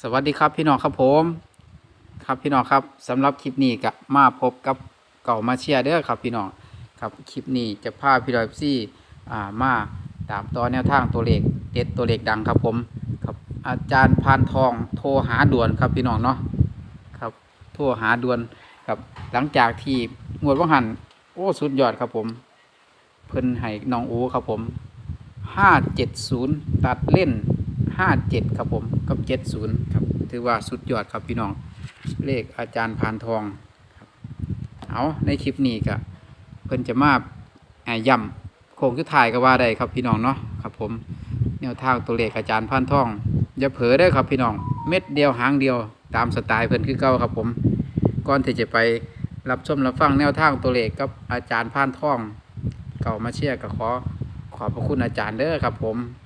สวัสดีครับพี่น้องครับผม ครับพี่น้องครับสำหรับคลิปนี้ก็มาพบกับเก่ามาเชียร์เด้อครับพี่น้องครับคลิปนี้จะพาพี่ดอยซี่อ่ามาตามต่อแนวทางตัวเลขเด็ดตัวเลขดังครับผมครับอาจารย์พานทองโทรหาด่วนครับพี่น้องเนาะครับโทรหาด่วนครับหลังจากที่งวดว่างหันโอ้สุดยอดครับผม เพิ่นให้น้องโอครับผมห้าเจ็ดศูนย์ตัดเล่น ห้าเจ็ดครับผมกับเจ็ดศูนย์ครับถือว่าสุดยอดครับพี่น้อง เลขอาจารย์พานทองครับเอาในคลิปนี้ก็เพิ่นจะมาอ่าย่ำโค้งสุดท้ายก็ว่าได้ครับพี่น้องเนาะครับผมแนวทางตัวเลขอาจารย์พานทองอย่าเผลอได้อครับพี่น้อง เม็ดเดียวหางเดียวตามสไตล์เพิ่นคือเก่าครับผมก่อนที่จะไปรับชมรับฟังแนวทางตัวเลขกับอาจารย์พานทอง เก่ามาเชียร์ก็ขอขอบพระคุณอาจารย์เด้อครับผมครับฝ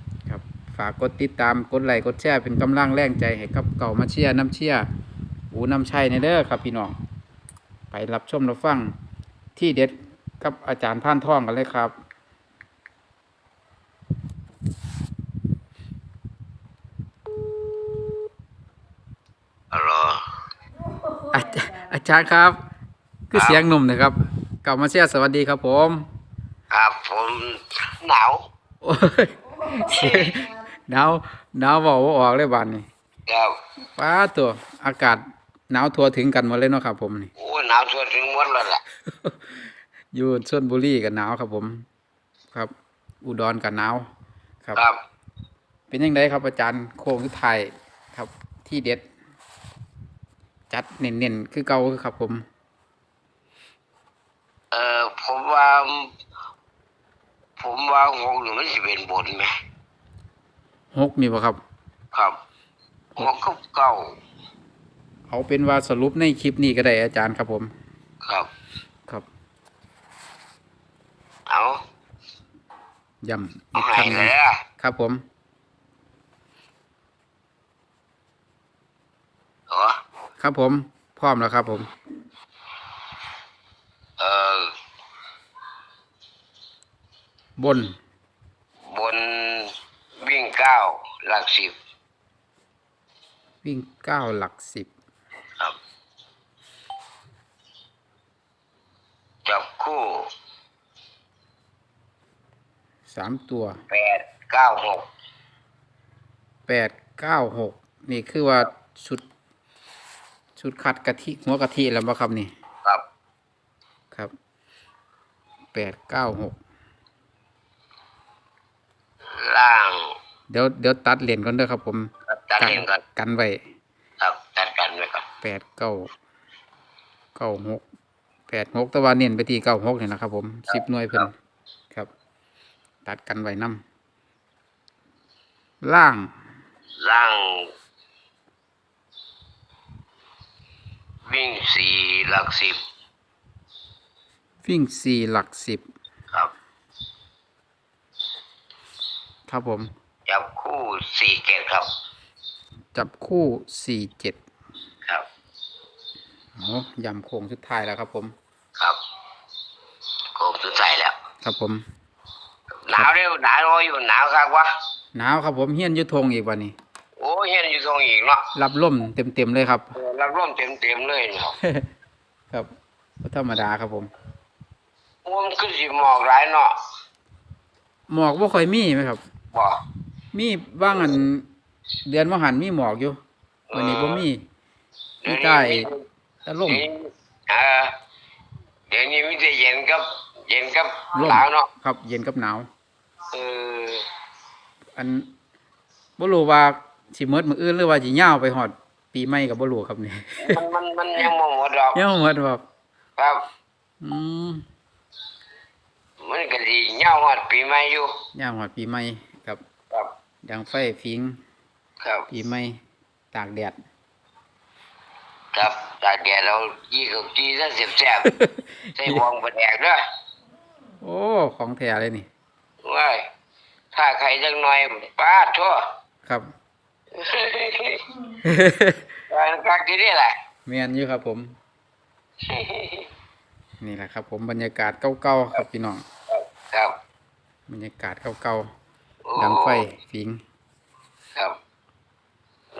ากกดติดตามกดไลค์กดแชร์เป็นกำลังแรงใจให้กับเก่ามาเชียร์น้ำเชียร์หูน้ำชัยในเด้อครับพี่น้อง ไปรับชมรับฟังที่เด็ดกับอาจารย์พานทองกันเลยครับฮัลโหลอาจอาจารย์ครับ คือครับเสียงหนุ่มนะครับเก่ามาเชียร์สวัสดีครับผม ครับผมหนาว โอ้ยเสียง หนาวหนาวบอกว่าออกเลยบานนี่ครับป้าตัวอากาศหนาวทั่วถึงกันหมดเลยเนาะครับ ผมนี่โอ้ยหนาวทั่วถึงหมดแล้วล่ะอยู่ชลบุรีกันหนาวครับ ผม ครับ อุดรกันหนาวครับ ครับ เป็นยังไงครับอาจารย์โค้งสุดท้ายครับ ที่เด็ด จัดเน้นๆคือเก่าคือครับ ผม เอ่อผมว่า ผมว่าหงอยู่มันสิเป็นบนไหม หกนี่ป่ะครับ ครับหกกับเก้าเอาเป็นว่าสรุปในคลิปนี้ก็ได้อาจารย์ครับผม ครับครับ เอาย้ำเอาอีกให้ครั้งหเลนึงยอะครับผม เหรอครับผม พร้อมแล้วครับผม เอ่อบนบนวิ่ง เก้าหลักสิบวิ่งเก้าหลักสิบครับจับคู่สามตัวแปดเก้าหกแปดเก้าหกนี่คือว่าชุดชุดคัดกะทิหัวกะทิแล้วบ่ครับนี่ ครับ ครับแปดเก้าหก ล่าง เดี๋ยวเดี๋ยวตัดเหรียญก่อนเด้อครับ ผมครับตัดเล่นก่อน กันไว้ครับตัดกันไว้ก่อนแปดเก้าเก้าหกแปดหกแต่ว่าเน้นไปที่เก้าหกนี่นะครับ ผมสิบหน่วยเพิ่นครับ ตัดกันไว้นำล่าง ล่าง วิ่งสี่หลักสิบวิ่งสี่หลักสิบครับ ครับผม จับคู่สี่เกตครับ จับคู่สี่เจ็ดครับโอ้ยำโค้งสุดท้ายแล้วครับผม ครับโคงสุดท้ายแล้ว ครับผม หนาวเร็วหนาวรออยู่หนาวครับวะหนาวครับผมเฮียนอยุทงอีกวันนี้ โอ้ยเห็นอยู่ตรงอีกเนาะ รับลมเต็มเต็มๆเลยครับเออรับร่มเต็มเต็มๆเลยเนาะ ครับบ่ธรรมดาครับผมโอ้มันคือสิหมอกหลายเนาะหมอกว่าค่อยมีไหมครับบ่ มีบ้างอันเดือนมหันมีหมอกอยู่วันนี้บ่มีมีใต้ตะลมเดี๋ยวนี้เออเดี๋ยวนี้มีแต่เย็นกับ เย็นกับลมหนาวเนาะครับ เย็นกับหนาวเอออันบ่รู้ว่าสิเมิดมื้ออื่นหรือว่าสิยาวไปฮอดปีใหม่ก็บ่รู้ครับนี่มันมันมันยังบ่หมดดอกยังบ่หมดครับครับอืมมันก็สิยาวฮอดปีใหม่อยู่ยาวฮอดปีใหม่ครับครับ ดังไฟฟิงครับปีใหม่ตากแดด ครับตากแดดเรายี่กับจีซะเสียบแซ่บใส่บองประแดกด้วยโอ้ของแท้เลยนี่ว้ายถ้าใครจังหน่อยป้าดทั่วครับการกักที่นี่แหละแม่นอยู่ครับผม นี่แหละครับ ผมบรรยากาศเก่าๆครับพี่น้อง ครับ บรรยากาศเก่าโอ้ๆ ดังไฟฟิง ครับ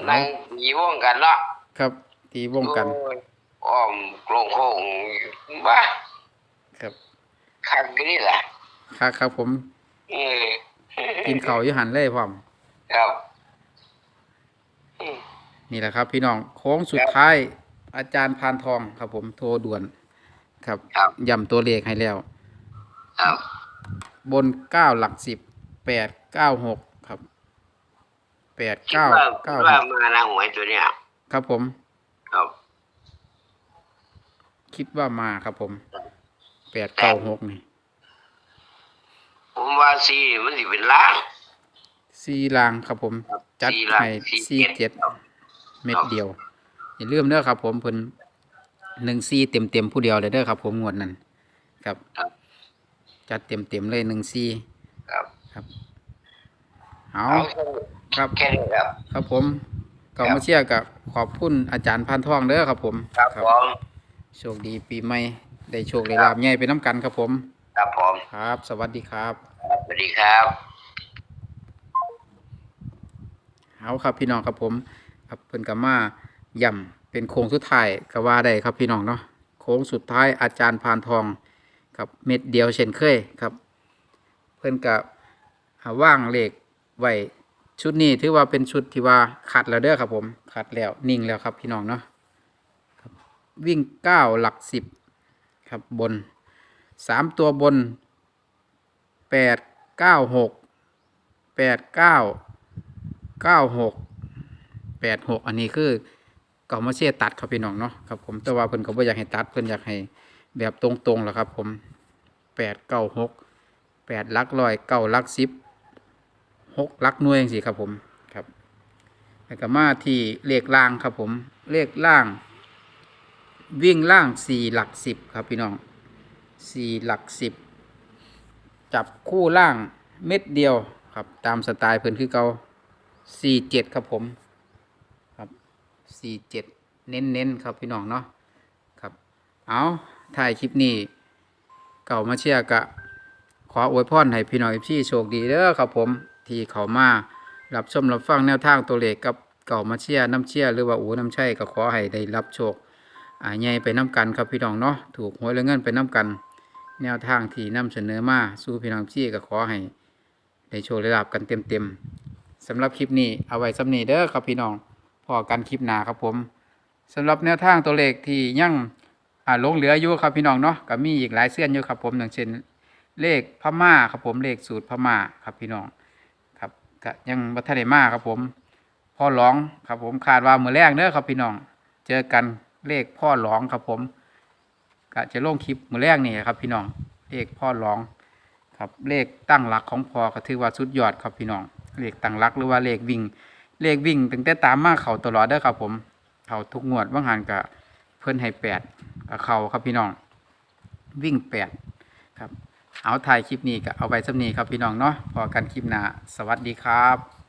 นั่งยีวงกันเนาะครับตีวงกันโอ้ยอ้อมโครงโค้งบ้าครับคักอยู่นี่แหละครับครับผมเออกินข้าวอยู่หันเลยพร้อมครับอืมนี่แหละครับ พี่น้องโค้งสุดท้าย อาจารย์พานทองครับ ผมโทรด่วน ครับครับย้ำตัวเลขให้แล้ว ครับ บนเก้าหลักสิบ แปดเก้าหกครับแปดคิดเก้าว่าเก้าคิดหว่ากมานะหวยตัวเนี้ยครับผม ครับ คิดว่ามาครับผมแปดเก้าหกนี่ผมว่าซีมันสิเป็นล้างซีรางครับผมครับจัดสี่รางให้สี่ซีเจ็เจ็ดดเม็ดเดียว อย่าลืมเด้อครับ ผมเพิ่นหนึ่งซีเต็มเต็มๆผู้เดียวเลยเด้อครับ ผมงวดนั้นครับ ครับ จัดเต็มเต็มๆเลยหนึ่งซีครับ เอาเอาครับแค่นี้ครับ ครับผมเก่าครับมาเชียร์กับขอบคุณอาจารย์พันทองเด้อครับผม ครับผมโชคดีปีใหม่ได้โชคได้ลาบใหญ่ไปน้ำกันครับผม ครับผมครับ สวัสดีครับครับสวัสดีครับเอาครับพี่น้องครับผม ครับเพิ่นกับมาย่ำเป็นโค้งสุดท้ายก็ว่าได้ครับพี่น้องเนาะโค้งสุดท้ายอาจารย์พานทองครับเม็ดเดียวเช่นเคยครับ เพิ่นกับ ว่างเหลขไว้ชุดนี้ถือว่าเป็นชุดที่ว่าขัดแล้วเด้อครับผมขัดแล้วนิ่งแล้วครับพี่น้องเนาะวิ่งเก้าหลักสิบครับบนสามตัวบนแปดเก้าหกแปดเก้าเก้าหกแปดหกอันนี้คือก่ามาเชียตัดครับพี่น้องเนาะครับผมแต่ว่าเพิ่นก็บ่อยากให้ตัดเพิ่นอยากให้แบบตรงๆแหละครับผมแปดเก้าหกแปดลักร้อยเก้าลักสิบ หกลักหน่วยจังซี่ครับผมครับแล้วก็มาที่เลขล่างครับผมเลขล่าง วิ่งล่างสี่หลักสิบครับพี่น้องสี่หลักสิบจับคู่ล่างเม็ดเดียวครับตามสไตล์เพิ่นคือเกาสี่เจ็ดครับผมครับสี่เจ็ดเน้นเน้นครับพี่น้องเนาะครับเอาถ่ายคลิปนี้เก่ามาเชียร์กะขออวยพรให้พี่น้องพี่โชคดีเด้อครับผม ที่เขามารับชมรับฟังแนวทางตัวเลขกับเก่ามาเชียน้ำเชียร์หรือว่าอูน้ำใช่ก็ขอให้ได้รับโชคอ่าใหญ่ไปน้ำกันครับพี่น้องเนาะถูกหวยและเงินไปน้ำกัน แนวทางที่นำเสนอมาสู่พี่น้องพี่ก็ขอให้ได้โชคได้ลาบกันเต็มๆสำหรับคลิปนี้เอาไว้สำนีเด้อครับพี่น้องพอกันคลิปหน้าครับผมสำหรับแนวทางตัวเลขที่ยังอ่าลงเหลืออยู่ครับพี่น้องเนาะก็มีอีกหลายเส้นอยู่ครับผมอย่างเช่น เลขพม่าครับผมเลขสูตรพม่าครับพี่น้อง ก็ยังบัทันได้มาครับผมพ่อร้องครับผมคาดว่ามือแรกเด้อครับพี่น้อง เจอกันเลขพ่อร้องครับผมก็จะลงคลิปมือแรกนี่ครับพี่น้องเลขพ่อร้อง ครับเลขตั้งหลักของพ่อก็ถือว่าสุดยอดครับพี่น้องเลขตั้งหลักหรือว่าเลขวิ่ง เลขวิ่งตั้งแต่ตามมาเข่าตลอดเด้อครับผมเข่าทุกงวดว่างหันกับเพิ่อนให้แปดเข่าครับพี่น้อง วิ่งแปดครับ เอาถ่ายคลิปนี้ก็เอาไว้สำนีครับพี่น้องเนาะพอกันคลิปหน้าสวัสดีครับ